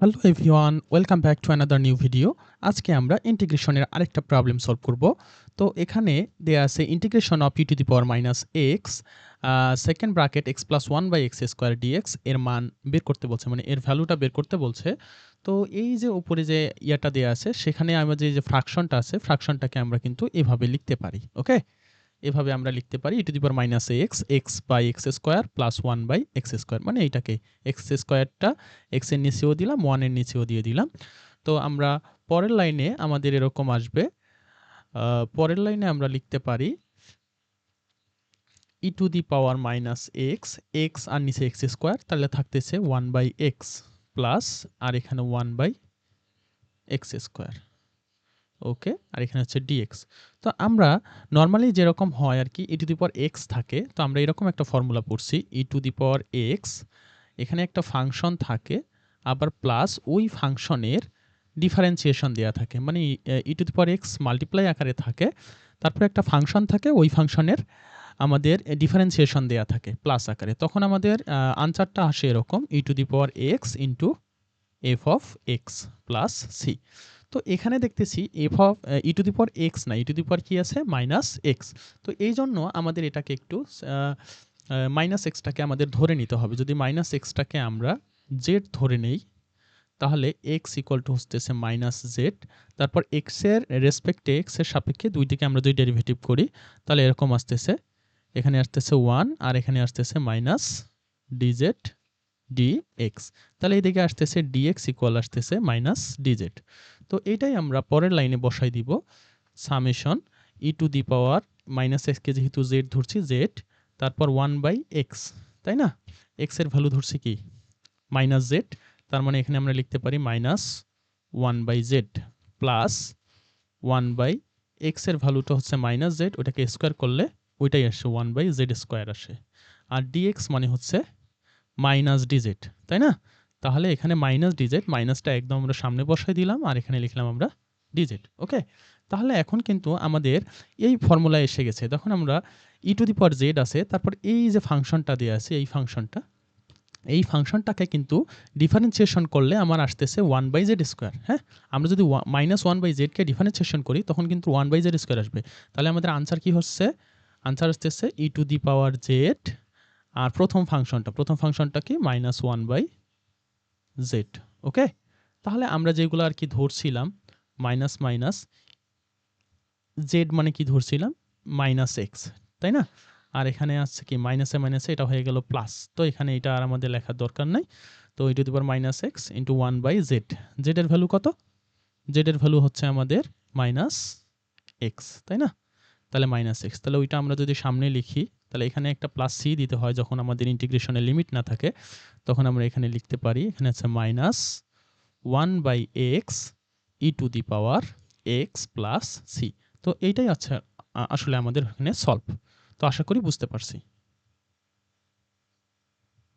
Hello everyone welcome back to another new video আজকে আমরা ইন্টিগ্রেশনের আরেকটা প্রবলেম সলভ করব। তো এখানে দেয়া আছে integration of e to the power minus x second bracket x plus one by x square dx এর মান বের করতে বলছে মানে এর ভ্যালুটা বের করতে বলছে। তো এই যে উপরে যে ইয়াটা দেয়া আছে, সেখানে আমাদের যে ফ্রাকশনটা আছে ফ্রাকশনটাকে আমরা কিন্তু এভাবে লিখতে পারি ওকে এভাবে আমরা লিখতে পারি e to the power minus x x by x square plus one by x square মানে এইটাকে এক্স স্কোয়ারটা এক্সের নিচেও দিলাম ওয়ানের নিচেও দিয়ে দিলাম। তো আমরা পরের লাইনে আমাদের এরকম আসবে পরের লাইনে আমরা লিখতে পারি e to the power minus x x আর নিচে এক্স স্কোয়ার তাহলে থাকতেছে ওয়ান বাই এক্স প্লাস আর এখানে one by x square okay? আর এখানে হচ্ছে ডিএক্স তো আমরা নর্মালি যেরকম হয় আর কি ই টু দি পাওয়ার এক্স থাকে, তো আমরা এরকম একটা ফর্মুলা পড়ছি ই টু দি পাওয়ার এক্স এখানে একটা ফাংশন থাকে, আবার প্লাস ওই ফাংশনের ডিফারেন্সিয়েশন দেওয়া থাকে। মানে e to the power x multiply আকারে থাকে, তারপরে একটা ফাংশন থাকে, ওই ফাংশনের আমাদের ডিফারেন্সিয়েশন দেওয়া থাকে প্লাস আকারে। তখন আমাদের আনসারটা আসে এরকম e to the power x into f of x plus c তো এখানে দেখতেছি f of e the power x না ই দি পাওয়ার কী আছে? মাইনাস এক্স তো এই জন্য আমাদের এটাকে একটু মাইনাস এক্সটাকে আমাদের ধরে নিতে হবে। যদি মাইনাস এক্সটাকে আমরা জেড ধরে নেই, তাহলে এক্স ইকুয়াল টু হচ্ছে মাইনাস জেড তারপর এক্সের রেসপেক্টে এক্সের সাপেক্ষে দুই দিকে আমরা যদি ডেরিভেটিভ করি, তাহলে এরকম আসতেছে। এখানে আসতেছে ওয়ান আর এখানে আসতেছে মাইনাস ডিজেড ডি এক্স তাহলে এইদিকে আসতেছে ডিএক্স ইকুয়াল আসতেছে মাইনাস ডিজেড তো এটাই আমরা পরের লাইনে বসাই দিব summation e to the power minus x এক্সকে যেহেতু জেড ধরছি জেড তারপর ওয়ান বাই এক্স তাই না? এক্সের ভ্যালু ধরছি কি? মাইনাস জেড তার মানে এখানে আমরা লিখতে পারি minus one by z plus one by এক্সের ভ্যালুটা হচ্ছে মাইনাস জেড ওটাকে স্কোয়ার করলে ওইটাই আসে ওয়ান বাই জেড স্কোয়ার আসে। আর ডিএক্স মানে হচ্ছে মাইনাস ডিজেড তাই না? তাহলে এখানে মাইনাস ডিজেড মাইনাসটা একদম আমরা সামনে বসাই দিলাম আর এখানে লিখলাম আমরা ডিজেড ওকে তাহলে এখন কিন্তু আমাদের এই ফর্মুলা এসে গেছে। তখন আমরা ই টু দি পাওয়ার জেড আছে, তারপর এই যে ফাংশনটা দেওয়া আছে, এই ফাংশনটা এই ফাংশনটাকে কিন্তু ডিফারেন্সিয়েশন করলে আমার আসতেছে ওয়ান বাই জেড স্কোয়ার হ্যাঁ? আমরা যদি মাইনাস ওয়ান বাই জেডকে ডিফারেন্সিয়েশন করি, তখন কিন্তু ওয়ান বাই জেড স্কোয়ার আসবে। তাহলে আমাদের আনসার কি হচ্ছে? আনসার আসতেছে ই টু দি পাওয়ার জেড আর প্রথম ফাংশনটা প্রথম ফাংশনটা কি minus one by z okay তাহলে আমরা যেগুলো আর কি ধরছিলাম মাইনাস মাইনাস জেড মানে কি ধরছিলাম? মাইনাস এক্স তাই না? আর এখানে আসছে কি মাইনাসে মাইনাসে এটা হয়ে গেল প্লাস তো এখানে এটা আর আমাদের লেখার দরকার নাই। তো এটা দিবার minus x into one by z জেডের value কত? জেডের ভ্যালু হচ্ছে আমাদের মাইনাস এক্স তাই না? তাহলে মাইনাস এক্স তাহলে ওইটা আমরা যদি সামনে লিখি তাহলে এখানে একটা প্লাস সি দিতে হয় যখন আমাদের ইন্টিগ্রেশনের লিমিট না থাকে, তখন আমরা এখানে লিখতে পারি, এখানে আছে minus one by x e to the power x plus c তো এইটাই আছে আসলে আমাদের এখানে সলভ তো আশা করি বুঝতে পারছি।